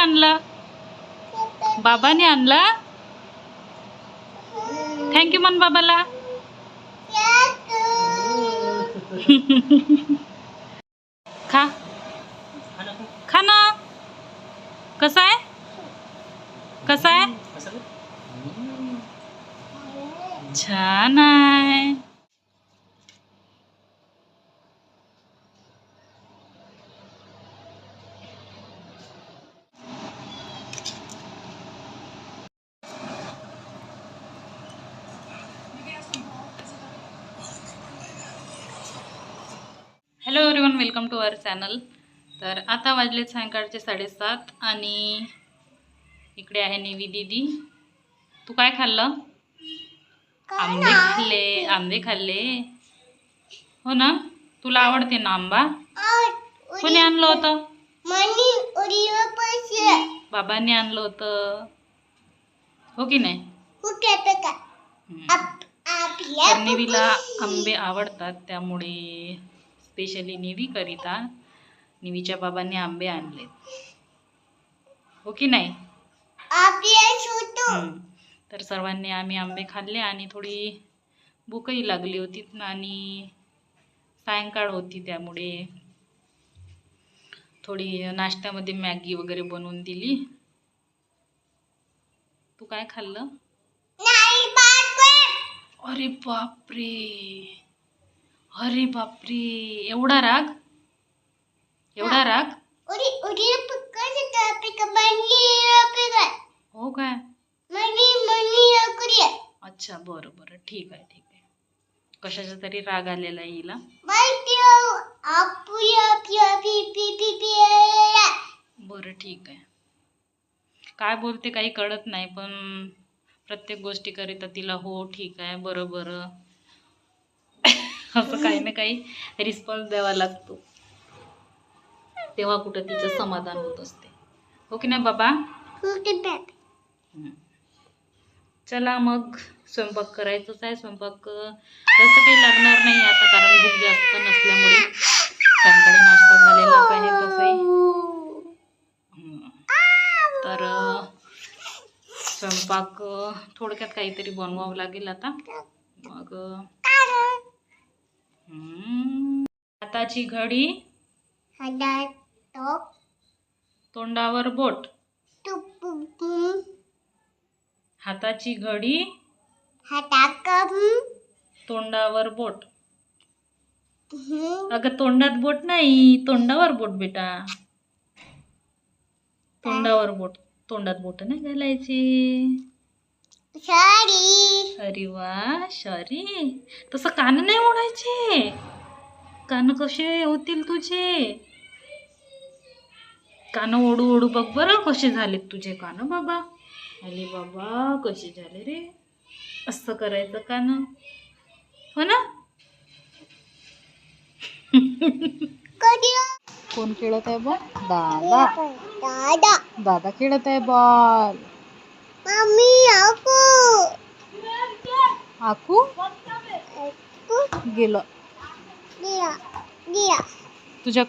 आणलं? बाबाने आणलं? थँक्यू मन बाबाला खा. खा ना. कसा आहे? कसा आहे? छान आहे. Hello everyone welcome to our channel तर आता वाजले सायंकाळचे साडेसात आणि इकडे आहे नेवी दीदी. तू काय खाल्लं? आंबे खाल्ले आंबे खाल्ले. हो ना? तुला आवडते ना आंबा? कोणी आणलं होतं? बाबांनी आणलं होतं. हो की नाही? नेवीला आंबे आवडतात त्यामुळे. स्पेशली नेवी करिता नेवीच्या बाबांनी आंबे आणले. हो की नाही. तर सर्वांनी आम्ही आंबे खाल्ले आणि थोडी भूकही लागली होती आणि सायंकाळ होती त्यामुळे थोडी नाश्त्यामध्ये मॅगी वगैरे बनवून दिली. तू काय खाल्लं? अरे बापरे! अरे बापरे एवढा राग? एवढा राग? हो काय? अच्छा बरं बरं ठीक आहे ठीक आहे. कशाचा तरी राग आलेला हिला. बरं ठीक आहे. काय बोलते काही कळत नाही पण प्रत्येक गोष्टीकरिता तिला हो ठीक आहे बरं बरं. असं काही ना काही रिस्पॉन्स द्यावा लागतो तेव्हा कुठं तिचं समाधान होत असते हो की नाही बाबा हम्म. चला मग स्वयंपाक करायचंच आहे स्वयंपाक जास्त काही लागणार नाही आता कारण भूक जास्त नसल्यामुळे सायंकाळी नाश्ता झालेलाच आहे तसंही. तर स्वयंपाक थोडक्यात काहीतरी बनवावं लागेल आता मग. हाताची घडी. तोंडावर बोट. हाताची घडी. तोंडावर बोट. अगं तोंडात बोट नाही तोंडावर बोट बेटा. तोंडावर बोट. तोंडात बोट नाही घालायची. अरे वा सॉरी तसं कान नाही ओढायचे कान कसे होतील तुझे? कान ओढू ओढू बघ बरं कसे झालेत तुझे कान बाबा. अरे बाबा कसे झाले रे? असं करायचं कान. हो ना? कोण खेळत आहे बॉल दादा. दादा. खेळत आहे बॉल. आकू गेलं. तुझ्या